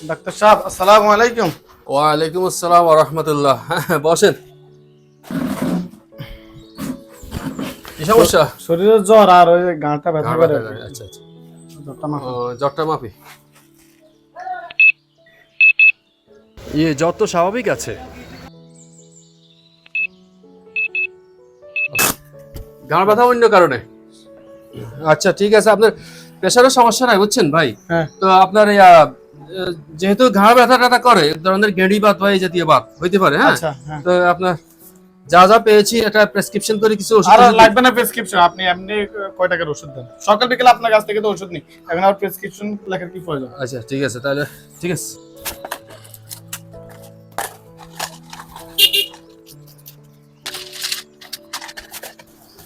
Doctor সাহেব আসসালামু আলাইকুম। ওয়ালাইকুম আসসালাম রহমতুল্লাহ। বসেন। কি সমস্যা? শরীরের জ্বর আর ওই গাঁটা ব্যথা করে আচ্ছা আচ্ছা। জ্বরটা ইয়ে জ্বর তো স্বাভাবিক আছে। ঘাড় ব্যথা অন্য কারণে। আচ্ছা ঠিক আছে আপনার প্রেশারের সমস্যা নাই বুঝছেন ভাই? হ্যাঁ। তো আপনার যেহেতু ঘা ব্যথা ট্যাথা করে ধরনের গেঁড়ি বাত বা এই জাতীয় বাত হইতে পারে হ্যাঁ? আচ্ছা হ্যাঁ। তো আপনার যা যা পেয়েছি এটা প্রেসক্রিপশন করে কিছু ওষুধ আর লাগবে না প্রেসক্রিপশন আপনি এমনি কয় টাকার ওষুধ দেন? সকাল বিকেল আপনার কাছ থেকে তো ওষুধ নেই এখন আর প্রেসক্রিপশন লেখার কি প্রয়োজন? আচ্ছা ঠিক আছে তাহলে ঠিক আছে।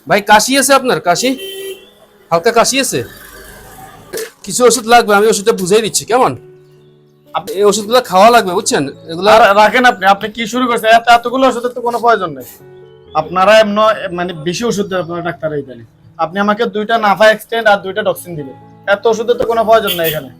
ভাই কাশি আছে আপনার? কাশি? হালকা কাশি আছে? কিছু ওষুধ লাগবে আমি ওষুধটা বুঝাই দিচ্ছি কেমন? আপনি এই ওষুধগুলো খাওয়া লাগবে বুঝছেন? এগুলো রাখেন আপনি আপনি কি শুরু করছেন? এত এতগুলো ওষুধের তো কোনো প্রয়োজন নেই। আপনারা এমন মানে বেশি ওষুধ দেন আপনার ডাক্তার এই জানি আপনি আমাকে দুইটা নাফা এক্সটেন্ড আর দুইটা ডক্সিন দিবেন। এত ওষুধের তো কোনো প্রয়োজন নেই এখানে।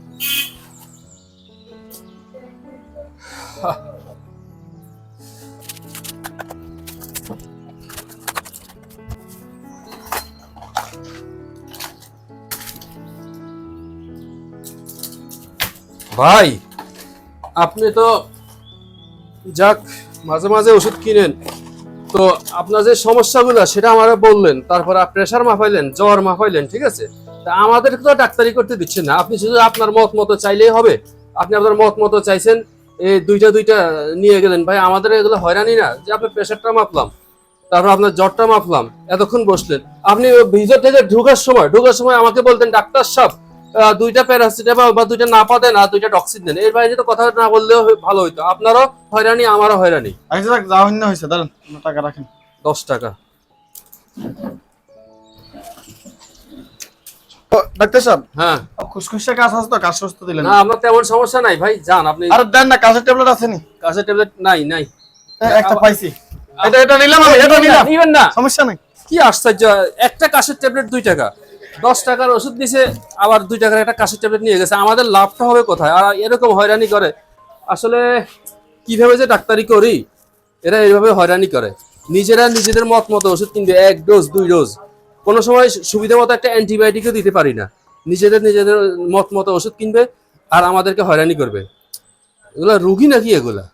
ভাই আপনি তো যাক, মাঝে মাঝে ওষুধ কিনেন। তো আপনার যে সমস্যাগুলো, সেটা আমারে বললেন, তারপর প্রেশার মাপাইলেন, জ্বর মাপাইলেন, ঠিক আছে? তা আমাদের তো ডাক্তারি করতে দিচ্ছেন না। আপনি শুধু আপনার মত মতো চাইলেই হবে। আপনি আপনার মত মতো চাইছেন, এই দুইটা দুইটা নিয়ে গেলেন। ভাই, আমাদের এগুলো হয়রানি না, যে আপনার প্রেশারটা মাপলাম, তারপর আপনার জ্বরটা মাপলাম, এতক্ষণ বসলেন। আপনি ভিতর থেকে ঢোকার সময় ঢোকার সময় আমাকে বলতেন, ডাক্তার সাহেব দুইটা প্যারাসিটামল বা দুইটা নাপা দেন আর দুইটা টক্সিন দেন। এর বাইরে তো কথা না বললেও ভালো হইতো। আপনারও হয়রানি আমারও হয়রানি। আচ্ছা যাক যা হইনা হয়েছে দাঁড়ান আপনার টাকা রাখেন। দশ টাকা। ও, ডাক্তার সাহেব হ্যাঁ। খুশখুশে কাজ আছে তো কাজ সুস্থ দিলেন। না আপনার তেমন সমস্যা নাই ভাই যান আপনি আর দেন না কাজের ট্যাবলেট আছে নি? কাছে ট্যাবলেট নাই নাই। একটা পাইছি। এটা এটা নিলাম আমি এটা নিলাম। নিবেন না। সমস্যা নাই। কি আশ্চর্য একটা কাশের ট্যাবলেট দুই টাকা। দশ টাকার ওষুধ দিছে আবার দুই টাকার একটা কাশের ট্যাবলেট নিয়ে গেছে। আমাদের লাভটা হবে কোথায়? আর এরকম হয়রানি করে। আসলে কীভাবে যে ডাক্তারি করি? এরা এইভাবে হয়রানি করে। নিজেরা নিজেদের মত মতো ওষুধ কিনবে, এক ডোজ, দুই ডোজ। কোনো সময় সুবিধা মতো একটা অ্যান্টিবায়োটিকও দিতে পারি না। নিজেদের নিজেদের মত মতো ওষুধ কিনবে আর আমাদেরকে হয়রানি করবে। এগুলা রুগী নাকি এগুলা?